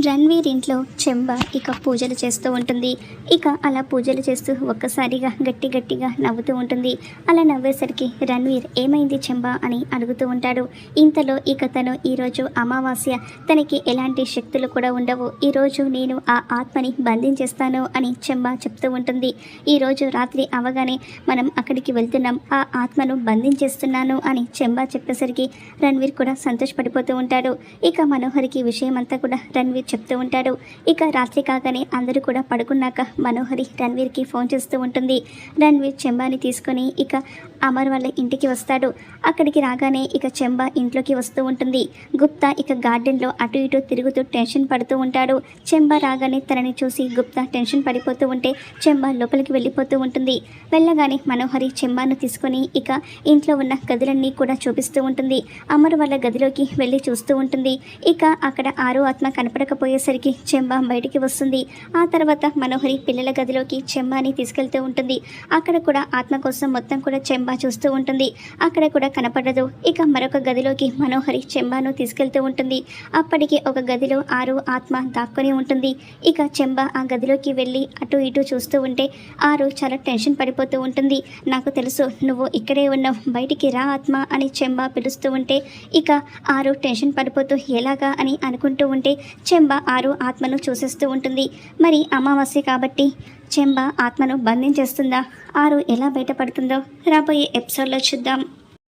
రణ్వీర్ ఇంట్లో చెంబ ఇక పూజలు చేస్తూ ఉంటుంది. ఇక అలా పూజలు చేస్తూ ఒక్కసారిగా గట్టి గట్టిగా నవ్వుతూ ఉంటుంది. అలా నవ్వేసరికి రణ్వీర్ ఏమైంది చెంబ అని అడుగుతూ ఉంటాడు. ఇంతలో ఇక తను ఈరోజు అమావాస్య తనకి ఎలాంటి శక్తులు కూడా ఉండవు. ఈరోజు నేను ఆ ఆత్మని బంధించేస్తాను అని చెంబ చెప్తూ ఉంటుంది. ఈరోజు రాత్రి అవగానే మనం అక్కడికి వెళ్తున్నాం. ఆ ఆత్మను బంధించేస్తున్నాను అని చెంబ చెప్పేసరికి రణ్వీర్ కూడా సంతోషపడిపోతూ ఉంటాడు. ఇక మనోహరికి విషయం అంతా కూడా రణ్వీర్ చెప్తూ ఉంటాడు. ఇక రాత్రి కాగానే అందరూ కూడా పడుకున్నాక మనోహరి రణ్వీర్కి ఫోన్ చేస్తూ ఉంటుంది. రణ్వీర్ చెంబాని తీసుకొని ఇక అమర్ వాళ్ళ ఇంటికి వస్తాడు. అక్కడికి రాగానే ఇక చెంబా ఇంట్లోకి వస్తూ ఉంటుంది. గుప్తా ఇక గార్డెన్లో అటు ఇటు తిరుగుతూ టెన్షన్ పడుతూ ఉంటాడు. చెంబా రాగానే తనని చూసి గుప్తా టెన్షన్ పడిపోతూ ఉంటే చెంబా లోపలికి వెళ్ళిపోతూ ఉంటుంది. వెళ్ళగానే మనోహరి చెంబాను తీసుకొని ఇక ఇంట్లో ఉన్న గదులన్నీ కూడా చూపిస్తూ ఉంటుంది. అమర్ వాళ్ళ గదిలోకి వెళ్ళి చూస్తూ ఉంటుంది. ఇక అక్కడ ఆరో ఆత్మ కనపడక లేకపోయేసరికి చెమ్మ బయటికి వస్తుంది. ఆ తర్వాత మనోహరి పిల్లల గదిలోకి చెంబాని తీసుకెళ్తూ ఉంటుంది. అక్కడ కూడా ఆత్మ కోసం మొత్తం కూడా చెంబా చూస్తూ ఉంటుంది. అక్కడ కూడా కనపడదు. ఇక మరొక గదిలోకి మనోహరి చెంబాను తీసుకెళ్తూ ఉంటుంది. అప్పటికి ఒక గదిలో ఆరు ఆత్మ దాక్కొని ఉంటుంది. ఇక చెంబ ఆ గదిలోకి వెళ్ళి అటు ఇటు చూస్తూ ఉంటే ఆరు చాలా టెన్షన్ పడిపోతూ ఉంటుంది. నాకు తెలుసు నువ్వు ఇక్కడే ఉన్నావు. బయటికి రా ఆత్మ అని చెంబ పిలుస్తూ ఉంటే ఇక ఆరు టెన్షన్ పడిపోతూ ఎలాగా అని అనుకుంటూ ఉంటే చెంబ ఆరు ఆత్మను చూసేస్తూ ఉంటుంది. మరి అమావాస్య కాబట్టి చెంబ ఆత్మను బంధించేస్తుందా? ఆరు ఎలా బయటపడుతుందో రాబోయే ఎపిసోడ్లో చూద్దాం.